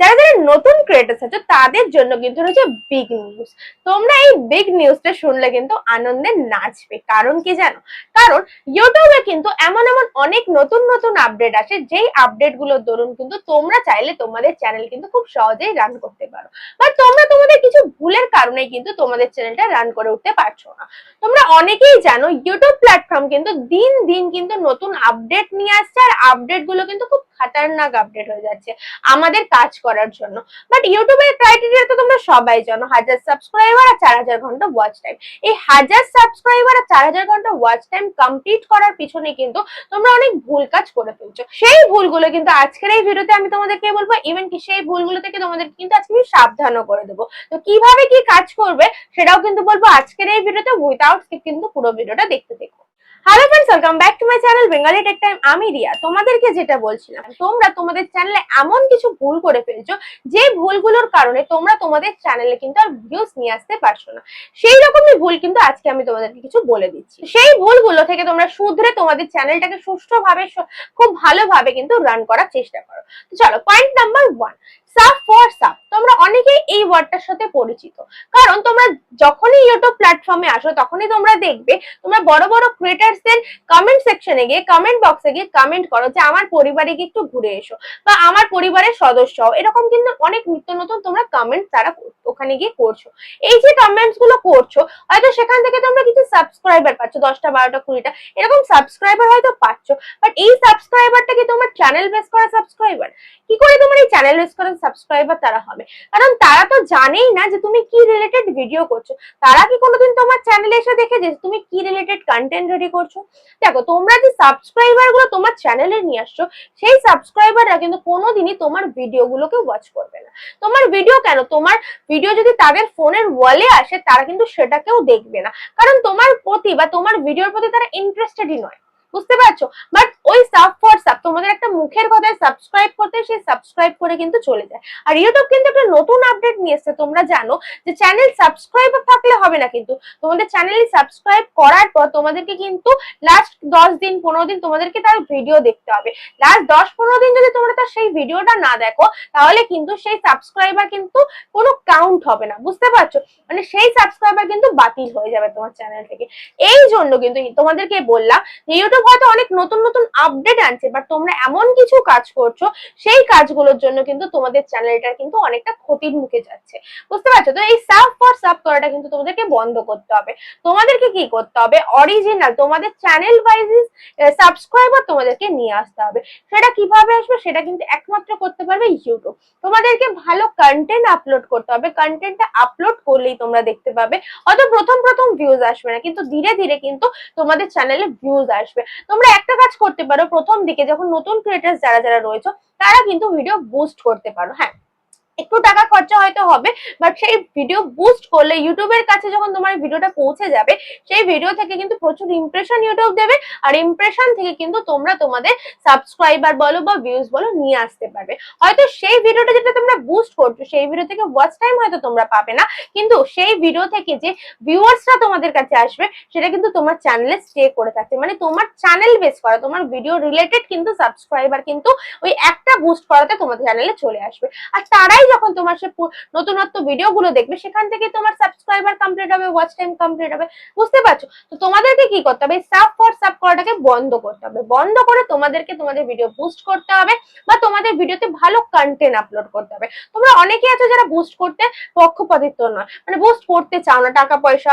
যারা যারা নতুন ক্রিয়েটার্স আছে, তাদের জন্য কিন্তু রয়েছে বিগ নিউজ তোমরা এই বিগ নিউজটা শুনলে কিন্তু আনন্দে নাচবে। কারণ কি জানো? কারণ ইউটিউবে কিন্তু এমন এমন অনেক নতুন নতুন আপডেট আসে, যেই আপডেটগুলোর দরুন কিন্তু তোমরা চাইলে তোমাদের চ্যানেল কিন্তু খুব সহজেই রান করতে পারো। বাট তোমরা তোমাদের কিছু ভুলের কারণে কিন্তু তোমাদের চ্যানেলটা রান করে উঠতে পারছ না। তোমরা অনেকেই জানো ইউটিউব প্ল্যাটফর্ম কিন্তু দিন দিন কিন্তু নতুন আপডেট নিয়ে আসছে, আর আপডেটগুলো কিন্তু খুব খাতারনাক আপডেট হয়ে যাচ্ছে আমাদের কাজ করার জন্য। বাট ইউটিউবের ক্রাইটেরিয়া তো তোমরা সবাই জানো, হাজার সাবস্ক্রাইবার আর চার হাজার ঘণ্টা ওয়াচ টাইম এই হাজার সাবস্ক্রাইবার আর চার হাজার ঘণ্টা ওয়াচ টাইম কমপ্লিট করার পিছনে কিন্তু তোমরা অনেক ভুল কাজ করে ফেলছো। সেই ভুলগুলো কিন্তু আজকের এই ভিডিওতে আমি তোমাদেরকে বলব ইভেন কি সেই ভুলগুলো থেকে তোমাদেরকে কিন্তু আজকে আমি সাবধানও করে দেবো। তো কীভাবে কি কাজ করবে সেটাও কিন্তু বলব আজকের এই ভিডিওতে উইথাউট কিন্তু পুরো ভিডিওটা দেখতে দেখো hello friends welcome back to my channel Bengali tech time আমি রিয়া, তোমাদেরকে যেটা বলছিলাম, তোমরা তোমাদের চ্যানেলে এমন কিছু ভুল করে ফেলছো, যে ভুলগুলোর কারণে তোমরা তোমাদের চ্যানেলে কিন্তু আর ভিউজ নিয়ে আসতে পারছ না। সেই রকমই ভুল কিন্তু আজকে আমি তোমাদেরকে কিছু বলে দিচ্ছি। সেই ভুলগুলো থেকে তোমরা শুধরে তোমাদের চ্যানেলটাকে সুষ্ঠুভাবে খুব ভালোভাবে কিন্তু রান করার চেষ্টা করো। চলো পয়েন্ট নাম্বার ওয়ান ফর তোমরা অনেকেই এই ওয়ার্ডটার সাথে পরিচিত। কারণ তোমরা যখনই ইউটিউব প্ল্যাটফর্মে আসো, তখনই তোমরা দেখবে, তোমরা বড় বড় কমেন্ট সেকশনে গিয়ে কমেন্ট বক্সে গিয়ে কমেন্ট করো যে, আমার পরিবারে গিয়ে একটু ঘুরে এসো বা, আমার পরিবারের সদস্য হও। এরকম কিন্তু অনেক নিত্য নতুন তোমরা কমেন্ট তারা ওখানে গিয়ে করছ। এই যে কমেন্টসগুলো করছ, হয়তো সেখান থেকে তোমরা কিছু সাবস্ক্রাইবার পাচ্ছ, দশটা, বারোটা, কুড়িটা। এরকম সাবস্ক্রাইবার হয়তো পাচ্ছ বাট এই সাবস্ক্রাইবারটা কি তোমার চ্যানেল বেস করা সাবস্ক্রাইবার কি করে তোমার এই চ্যানেল বেস করা সাবস্ক্রাইবার তারা হবে। কারণ তারা তো জানেই না যে তুমি কি রিলেটেড ভিডিও করছ। তারা কি কোনোদিন তোমার চ্যানেলে এসে দেখে যে তুমি কি রিলেটেড কন্টেন্ট রেডি করছ? দেখো, তোমরা যে সাবস্ক্রাইবারগুলো তোমার চ্যানেলে নিয়ে আসছো, সেই সাবস্ক্রাইবাররা কিন্তু কোনোদিনই তোমার ভিডিও গুলোকে ওয়াচ করবে না। তোমার ভিডিও কেন? তোমার ভিডিও যদি তাদের ফোনের ওয়ালে আসে, তারা কিন্তু সেটাকেও দেখবে না। কারণ তোমার প্রতি বা তোমার ভিডিওর প্রতি তারা ইন্টারেস্টেডই নয়। বুঝতে পারছ? বাট ওই সাব সাব তোমাদের একটা মুখের কথায় সাবস্ক্রাইব করতে সেই সাবস্ক্রাইব করে কিন্তু চলে যায়। আর ইউটিউব কিন্তু একটা নতুন আপডেট নিয়ে এসেছে, তোমরা জানো যে চ্যানেল সাবস্ক্রাইবার থাকলে হবে না কিন্তু। তোমাদের চ্যানেলে সাবস্ক্রাইব করার পর তোমাদেরকে কিন্তু লাস্ট দশ দিন পনেরো দিন তোমাদেরকে তার ভিডিও দেখতে হবে। লাস্ট দশ পনেরো দিন যদি তোমরা তার সেই ভিডিওটা না দেখো, তাহলে কিন্তু সেই সাবস্ক্রাইবার কিন্তু কোনো কাউন্ট হবে না। বুঝতে পারছ? মানে সেই সাবস্ক্রাইবার কিন্তু বাতিল হয়ে যাবে তোমার চ্যানেল থেকে। এই জন্য কিন্তু তোমাদেরকে বললাম যে ইউটিউব হয়তো অনেক নতুন নতুন আপডেট আনছে বাট তোমরা এমন কিছু কাজ করছ, সেই কাজগুলোর জন্য কিন্তু তোমাদের চ্যানেলটা কিন্তু অনেকটা ক্ষতির মুখে যাচ্ছে। বুঝতে পারছ? তো এই সাব ফর সাব করাটা কিন্তু তোমাদেরকে বন্ধ করতে হবে। তোমাদেরকে কি করতে হবে? অরিজিনাল তোমাদের চ্যানেল ওয়াইজ সাবস্ক্রাইবার তোমাদেরকে নিয়ে আসতে হবে। সেটা কীভাবে আসবে? সেটা কিন্তু একমাত্র করতে পারবে ইউটিউব তোমাদেরকে ভালো কন্টেন্ট আপলোড করতে হবে। কন্টেন্টটা আপলোড করলেই তোমরা দেখতে পাবে। হয়তো প্রথম প্রথম ভিউজ আসবে না, কিন্তু ধীরে ধীরে কিন্তু তোমাদের চ্যানেলে ভিউজ আসবে। তোমরা একটা কাজ করতে পারো। প্রথম দিকে যখন নতুন ক্রিয়েটার্স যারা যারা রয়েছে, তারা কিন্তু ভিডিও বুস্ট করতে পারো। হ্যাঁ একটু টাকা খরচা হয়তো হবে বাট সেই ভিডিও বুস্ট করলে ইউটিউবের কাছে যখন তোমার ভিডিওটা পৌঁছে যাবে, সেই ভিডিও থেকে কিন্তু প্রচুর ইমপ্রেশন ইউটিউব দেবে, আর ইমপ্রেশন থেকে কিন্তু তোমরা তোমাদের সাবস্ক্রাইবার বলো বা ভিউজ বলো নিয়ে আসতে পারবে। হয়তো সেই ভিডিওটা যেটা তোমরা বুস্ট করছ, সেই ভিডিও থেকে ওয়াচ টাইম হয়তো তোমরা পাবে না, কিন্তু সেই ভিডিও থেকে যে ভিউয়ার্সরা তোমাদের কাছে আসবে, সেটা কিন্তু তোমার চ্যানেলে স্টে করে থাকছে মানে তোমার চ্যানেল বেস করা, তোমার ভিডিও রিলেটেড কিন্তু সাবস্ক্রাইবার কিন্তু ওই একটা বুস্ট করাতে তোমার চ্যানেলে চলে আসবে। আর তারাই যখন তোমার সে নতুনত্ব ভিডিও গুলো দেখবে, সেখান থেকে তোমার সাবস্ক্রাইবার কমপ্লিট হবে ওয়াচ টাইম কমপ্লিট হবে। বুঝতে পারছ? তো তোমাদেরকে কি করতে হবে? সাব ফর সাব করাটাকে বন্ধ করতে হবে। বন্ধ করে তোমাদেরকে তোমাদের ভিডিও বুস্ট করতে হবে বা তোমাদের ভিডিওতে ভালো কন্টেন্ট আপলোড করতে হবে। তোমরা অনেকে আছো যারা বুস্ট করতে পক্ষপাতিত্ব নয়। মানে বুস্ট করতে চাও না, টাকা পয়সা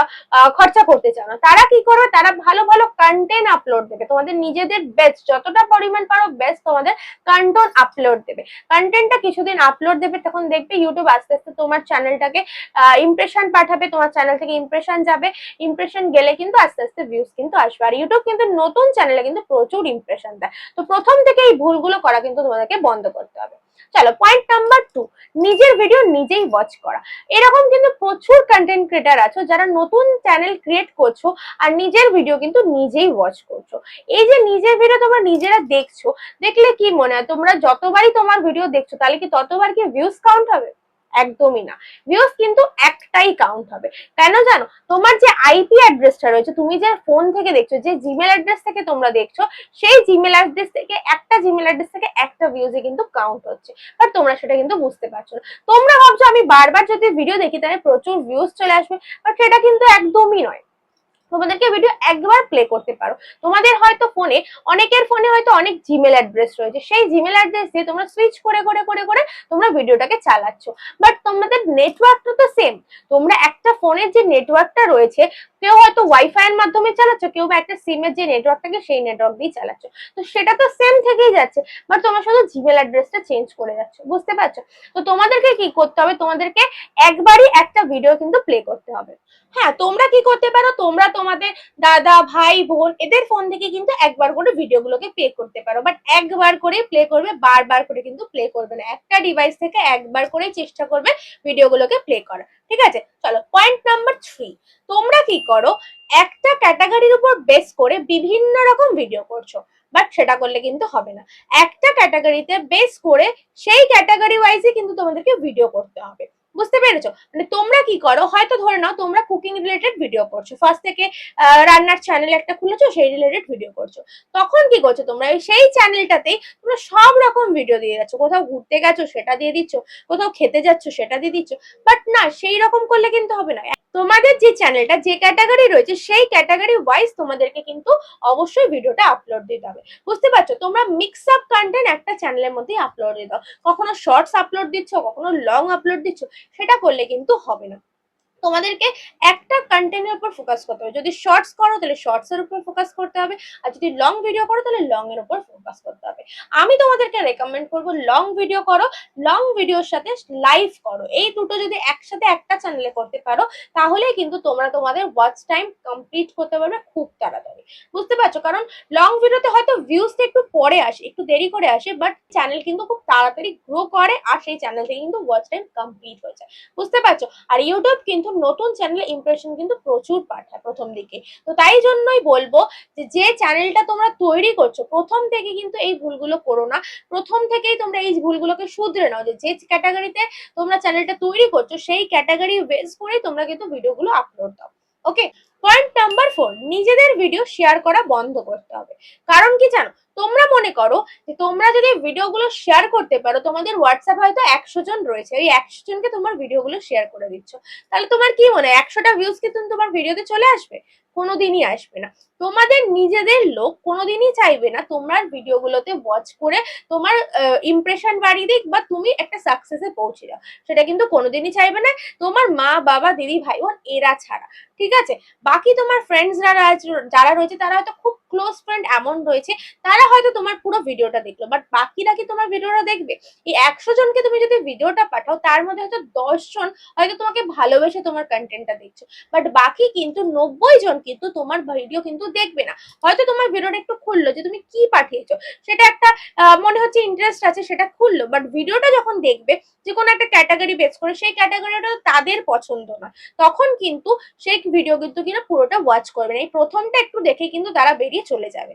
খরচা করতে চাও না। তারা কি করবে? তারা ভালো ভালো কন্টেন্ট আপলোড দেবে। তোমাদের নিজেদের বেস্ট যতটা পরিমাণ পারো বেস্ট তোমাদের কন্টেন্ট আপলোড দেবে। কন্টেন্টটা কিছুদিন আপলোড দেবে, তখন দেখবে ইউটিউব আস্তে আস্তে তোমার চ্যানেলটাকে ইমপ্রেশন পাঠাবে, তোমার চ্যানেল থেকে ইমপ্রেশন যাবে। ইমপ্রেশন গেলে কিন্তু আস্তে আস্তে ভিউজ কিন্তু আসবে। আর ইউটিউব কিন্তু নতুন চ্যানেলে কিন্তু প্রচুর ইমপ্রেশন দেয়। তো প্রথম থেকে এই ভুলগুলো করা কিন্তু তোমাদেরকে বন্ধ করতে হবে। চলো পয়েন্ট নাম্বার টু নিজের ভিডিও নিজেই ওয়াচ করা। এরকম কিন্তু প্রচুর কন্টেন্ট ক্রিয়েটার আছো যারা নতুন চ্যানেল ক্রিয়েট করছ আর নিজের ভিডিও কিন্তু নিজেই ওয়াচ করছ। এই যে নিজের ভিডিও তোমরা নিজেরা দেখছ, দেখলে কি মনে হয়? তোমরা যতবারই তোমার ভিডিও দেখছ, তাহলে কি ততবার কি ভিউজ কাউন্ট হবে? একদমই না। ভিউস কিন্তু একটাই কাউন্ট হবে। কেন জানো? তোমার যে আইপি অ্যাড্রেসটা রয়েছে, তুমি যে ফোন থেকে দেখছ, যে জিমেল অ্যাড্রেস থেকে তোমরা দেখছ, সেই জিমেল অ্যাড্রেস থেকে, একটা জিমেল অ্যাড্রেস থেকে একটা ভিউজে কিন্তু কাউন্ট হচ্ছে। বাট তোমরা সেটা কিন্তু বুঝতে পারছ না। তোমরা ভাবছ, আমি বারবার যদি ভিডিও দেখি, তাহলে প্রচুর ভিউজ চলে আসবে। বাট সেটা কিন্তু একদমই নয়। তোমাদেরকে ভিডিও একবার প্লে করতে পারো। তোমাদের হয়তো ফোনে অনেকের ফোনে হয়তো অনেক জিমেল অ্যাড্রেস রয়েছে। সেই জিমেল অ্যাড্রেস দিয়ে তোমরা সুইচ করে করে করে করে তোমরা ভিডিওটাকে চালাচ্ছ। বাট তোমাদের নেটওয়ার্কটা তো সেম তোমরা একটা ফোনের যে নেটওয়ার্কটা রয়েছে কেউ হয়তো ওয়াইফাই এর মাধ্যমে চালাচ্ছ, কেউ বা একটা সিমের যে নেটওয়ার্ক থাকে সেই নেটওয়ার্ক দিয়ে চালাচ্ছ। তো সেটা তো সেম থেকেই যাচ্ছে বাট তোমরা শুধু জিমেল অ্যাড্রেসটা চেঞ্জ করে যাচ্ছ, বুঝতে পারছ? তো তোমাদেরকে কি করতে হবে? তোমাদেরকে একবারই একটা ভিডিও কিন্তু প্লে করতে হবে। হ্যাঁ তোমরা কি করতে পারো? তোমরা তোমাদের দাদা, ভাই, বোন, এদের ফোন থেকে কিন্তু একবার করে ভিডিওগুলোকে প্লে করতে পারো। বাট একবার করে প্লে করবে, বারবার করে কিন্তু প্লে করবে না। একটা ডিভাইস থেকে একবার করে চেষ্টা করবে ভিডিওগুলোকে প্লে করা। ঠিক আছে? চলো পয়েন্ট নাম্বার থ্রি তোমরা কি করো, একটা ক্যাটাগরির উপর বেস করে বিভিন্ন রকম ভিডিও করছ বাট সেটা করলে কিন্তু হবে না। একটা ক্যাটাগরিতে বেস করে সেই ক্যাটাগরি ওয়াইজে কিন্তু তোমাদেরকে ভিডিও করতে হবে। বুঝতে পেরেছ? মানে তোমরা কি করো? হয়তো ধরে নাও তোমরা কুকিং রিলেটেড ভিডিও করছ। ফার্স্ট থেকে রান্নার চ্যানেল একটা খুলেছো, সেই রিলেটেড ভিডিও করছ। তখন কি করছ তোমরা? সেই চ্যানেলটাতেই তোমরা সব রকম ভিডিও দিয়ে যাচ্ছ। কোথাও ঘুরতে গেছো, সেটা দিয়ে দিচ্ছ, কোথাও খেতে যাচ্ছ, সেটা দিয়ে দিচ্ছ। বাট না, সেই রকম করলে কিন্তু হবে না। তোমাদের যে চ্যানেলটা যে ক্যাটাগরি রয়েছে, সেই ক্যাটাগরি ওয়াইজ তোমাদেরকে কিন্তু অবশ্যই ভিডিওটা আপলোড দিতে হবে। বুঝতে পারছ? তোমরা মিক্স আপ কন্টেন্ট একটা চ্যানেলের মধ্যেই আপলোড দিয়ে দাও। কখনো শর্টস আপলোড দিচ্ছ, কখনো লং আপলোড দিচ্ছ, সেটা করলে কিন্তু হবে না। তোমাদেরকে একটা কন্টেন্টের উপর ফোকাস করতে হবে। যদি শর্টস করো, তাহলে শর্টস এর উপর ফোকাস করতে হবে। আর যদি লং ভিডিও করো, তাহলে লং এর উপর ফোকাস করতে হবে। আমি তোমাদেরকে রেকমেন্ড করব লং ভিডিও করো লং ভিডিওর সাথে লাইভ করো। এই দুটো যদি একসাথে একটা চ্যানেলে করতে পারো, তাহলে কিন্তু তোমরা তোমাদের ওয়াচ টাইম কমপ্লিট করতে পারবে খুব তাড়াতাড়ি। বুঝতে পারছ? কারণ লং ভিডিওতে হয়তো ভিউজটা একটু পরে আসে, একটু দেরি করে আসে বাট চ্যানেল কিন্তু খুব তাড়াতাড়ি গ্রো করে, আর সেই চ্যানেল থেকে কিন্তু ওয়াচ টাইম কমপ্লিট হয়ে যায়। বুঝতে পারছ? আর ইউটিউব কিন্তু নতুন চ্যানেল ইমপ্রেশন কিন্তু প্রচুর পাঠায় প্রথম দিকে। তো তাই জন্যই বলব যে যে চ্যানেলটা তোমরা তৈরি করছ, প্রথম থেকে কিন্তু এই ভুলগুলো করো না। প্রথম থেকেই তোমরা এই ভুলগুলোকে শুধরে নাও যে যে ক্যাটাগরিতে তোমরা চ্যানেলটা তৈরি করছ, সেই ক্যাটাগরি বেস করে তোমরা কিন্তু ভিডিওগুলো আপলোড দাও। ওকে পয়েন্ট নাম্বার ফোর নিজেদের ভিডিও শেয়ার করা বন্ধ করতে হবে। কারণ কি জানো? তোমরা মনে করো যে তোমরা যদি ভিডিওগুলো শেয়ার করতে পারো, তোমাদের হোয়াটসঅ্যাপ হয়তো একশো জন রয়েছে। ওই একশো জনকে তোমার ভিডিওগুলো শেয়ার করে দিচ্ছ। তাহলে তোমার কি মনে হয়? একশোটা ভিউজ কি তুমি তোমার ভিডিওতে চলে আসবে? কোনোদিনই আসবে না। তোমাদের নিজেদের লোক কোনোদিনই চাইবে না তোমার ভিডিওগুলোতে ওয়াচ করে তোমার ইমপ্রেশন বাড়িয়ে দিক বা তুমি একটা সাকসেসে পৌঁছে যাও। সেটা কিন্তু কোনোদিনই চাইবে না। তোমার মা, বাবা, দিদি ভাই বোন এরা ছাড়া। ঠিক আছে? বাকি তোমার ফ্রেন্ডস যারা যারা রয়েছে, তারা হয়তো খুব ক্লোজ ফ্রেন্ড এমন রয়েছে, তারা হয়তো তোমার পুরো ভিডিওটা দেখল বাট বাকিরা কি তোমার ভিডিওটা দেখবে? এই একশো জনকে তুমি যদি ভিডিওটা পাঠাও, তার মধ্যে হয়তো দশ জন হয়তো তোমাকে ভালোবেসে তোমার কন্টেন্টটা দেখছ বাট বাকি কিন্তু নব্বই জন কিন্তু তোমার ভিডিও কিন্তু দেখবে না। হয়তো তোমার ভিডিওটা একটু খুললো যে তুমি কি পাঠিয়েছো? সেটা একটা মনে হচ্ছে ইন্টারেস্ট আছে, সেটা খুললো। বাট ভিডিওটা যখন দেখবে যে কোনো একটা ক্যাটাগরি বেস করে, সেই ক্যাটাগরিটা তাদের পছন্দ না। তখন কিন্তু সেই ভিডিও কিন্তু কিনা পুরোটা ওয়াচ করবে না। এই প্রথমটা একটু দেখে কিন্তু তারা বেরিয়ে চলে যাবে।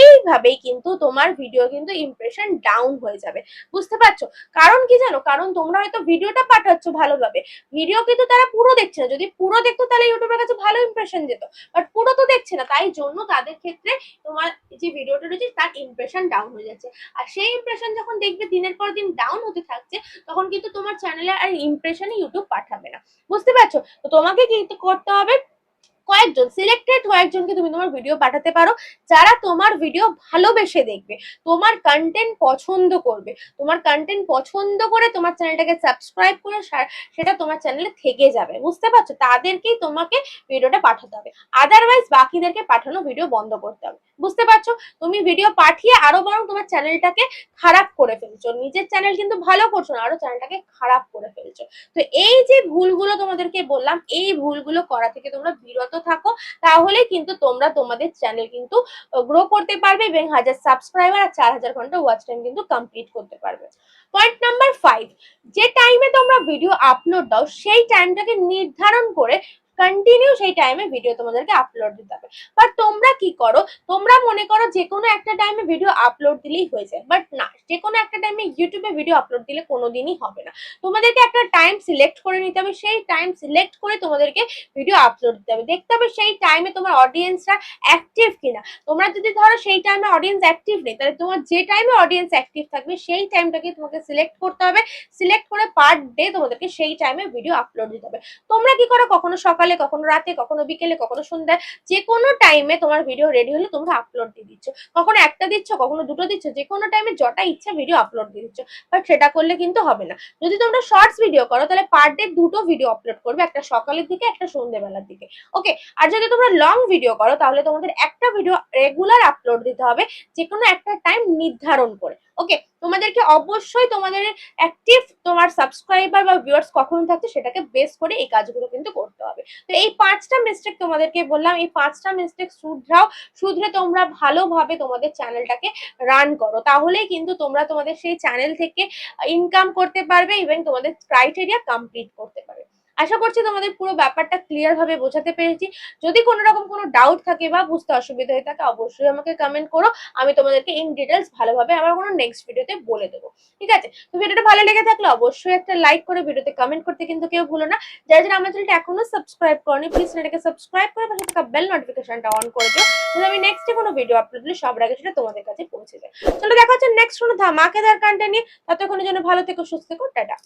এইভাবেই কিন্তু তোমার ভিডিও কিন্তু ইমপ্রেশন ডাউন হয়ে যাবে। বুঝতে পারছ? কারণ কি জানো? কারণ তোমরা হয়তো ভিডিওটা পাঠাচ্ছ ভালোভাবে। ভিডিও কিন্তু তারা পুরো দেখছে না। যদি পুরো দেখতো, তাহলে ইউটিউবের কাছে ভালো ইমপ্রেশন যেত। বাট পুরো তো দেখছে না। তাই জন্য তাদের ক্ষেত্রে তোমার যে ভিডিওটা রয়েছে, তার ইমপ্রেশন ডাউন হয়ে যাচ্ছে। আর সেই ইমপ্রেশন যখন দেখবে, দিনের পর দিন ডাউন হতে থাকছে, তখন কিন্তু তোমার চ্যানেলে আর ইমপ্রেশনই ইউটিউব পাঠাবে না। বুঝতে পারছ? তো তোমাকে কিন্তু করতে হবে কয়েকজন সিলেক্টেড কয়েকজনকে তুমি তোমার ভিডিও পাঠাতে পারো, যারা তোমার ভিডিও ভালোবেসে দেখবে, তোমার কন্টেন্ট পছন্দ করবে। তোমার কন্টেন্ট পছন্দ করে তোমার চ্যানেলটাকে সাবস্ক্রাইব করে সেটা তোমার চ্যানেলে থেকে যাবে। বুঝতে পারছ? তাদেরকেই তোমাকে ভিডিওটা পাঠাতে হবে। আদারওয়াইজ বাকিদেরকে পাঠানো ভিডিও বন্ধ করতে হবে। বুঝতে পারছ? তুমি ভিডিও পাঠিয়ে আরও বরং তোমার চ্যানেলটাকে খারাপ করে ফেলছো। নিজের চ্যানেল কিন্তু ভালো করছ না, আরও চ্যানেলটাকে খারাপ করে ফেলছো। তো এই যে ভুলগুলো তোমাদেরকে বললাম, এই ভুলগুলো করা থেকে তোমরা বিরত থাকো, তাহলে কিন্তু তোমরা তোমাদের চ্যানেল কিন্তু গ্রো করতে পারবে এবং হাজার সাবস্ক্রাইবার আর চার হাজার ঘণ্টা ওয়াচ টাইম কিন্তু কমপ্লিট করতে পারবে। পয়েন্ট নাম্বার ফাইভ যে টাইমে তোমরা ভিডিও আপলোড দাও, সেই টাইমটাকে নির্ধারণ করে কন্টিনিউ সেই টাইমে ভিডিও তোমাদেরকে আপলোড দিতে হবে। বাট তোমরা কি করো? তোমরা মনে করো যে কোনো একটা টাইমে ভিডিও আপলোড দিলেই হয়ে যায়। বাট না, যে কোনো একটা টাইমে ইউটিউবে ভিডিও আপলোড দিলে কোনোদিনই হবে না। তোমাদেরকে একটা টাইম সিলেক্ট করে নিতে হবে। সেই টাইম সিলেক্ট করে তোমাদেরকে ভিডিও আপলোড দিতে হবে। দেখতে হবে সেই টাইমে তোমার অডিয়েন্সরা অ্যাক্টিভ কিনা। তোমরা যদি ধরো সেই টাইমে অডিয়েন্স অ্যাক্টিভ নেই, তাহলে তোমার যে টাইমে অডিয়েন্স অ্যাক্টিভ থাকবে, সেই টাইমটাকে তোমাকে সিলেক্ট করতে হবে। সিলেক্ট করে পার ডে তোমাদেরকে সেই টাইমে ভিডিও আপলোড দিতে হবে। তোমরা কি করো? কখনো সকালে কখনো রাতে, কখনো বিকেলে, কখনো সন্ধ্যায়, যে কোনো টাইমে তোমার ভিডিও রেডি হলে তোমরা আপলোড দিয়ে দিচ্ছ। কখনো একটা দিচ্ছ, কখনো দুটো দিচ্ছ, যে কোনো টাইমে যটা ইচ্ছা ভিডিও আপলোড দিয়ে দিচ্ছ। বাট সেটা করলে কিন্তু হবে না। যদি তোমরা শর্টস ভিডিও করো, তাহলে পার ডে দুটো ভিডিও আপলোড করবে, একটা সকালের দিকে, একটা সন্ধ্যেবেলার দিকে। ওকে আর যদি তোমরা লং ভিডিও করো, তাহলে তোমাদের একটা ভিডিও রেগুলার আপলোড দিতে হবে যে কোনো একটা টাইম নির্ধারণ করে। ওকে তোমাদেরকে অবশ্যই তোমাদের অ্যাক্টিভ তোমার সাবস্ক্রাইবার বা ভিউয়ার্স কখন থাকছে সেটাকে বেস করে এই কাজগুলো কিন্তু করতে হবে। তো এই পাঁচটা মিস্টেক তোমাদেরকে বললাম, এই পাঁচটা মিস্টেক শুধরাও, শুধরে তোমরা ভালোভাবে তোমাদের চ্যানেলটাকে রান করো। তাহলেই কিন্তু তোমরা তোমাদের সেই চ্যানেল থেকে ইনকাম করতে পারবে ইভেন তোমাদের ক্রাইটেরিয়া কমপ্লিট করতে পারবে। আশা করছি তোমাদের পুরো ব্যাপারটা ক্লিয়ার ভাবে বোঝাতে পেরেছি। যদি কোনো রকম কোনো ডাউট থাকে বা বুঝতে অসুবিধা হয়ে থাকে, অবশ্যই আমাকে কমেন্ট করো। আমি তোমাদেরকে ইন ডিটেলস ভালোভাবে আমার কোনো নেক্সট ভিডিওতে বলে দেবো। ঠিক আছে? তো ভিডিওটা ভালো লেগে থাকলে অবশ্যই একটা লাইক করে ভিডিওতে কমেন্ট করতে কিন্তু কেউ ভুলো না। যারা যারা আমার চ্যানেলটা এখনও সাবস্ক্রাইব করনি প্লিজ চ্যানেলটাকে সাবস্ক্রাইব করে পাশে থাকা বেল নোটিফিকেশনটা অন করে দিও। আমি নেক্সটে কোনো ভিডিও আপলোড দিলে সবার আগে সেটা তোমাদের কাছে পৌঁছে যায়। চলো দেখা হচ্ছে নেক্সট কোনো ধামাকেদার কন্টেন্ট নিয়ে। ততক্ষণের জন্য ভালো থেকো, সুস্থ থেকো, টাটা।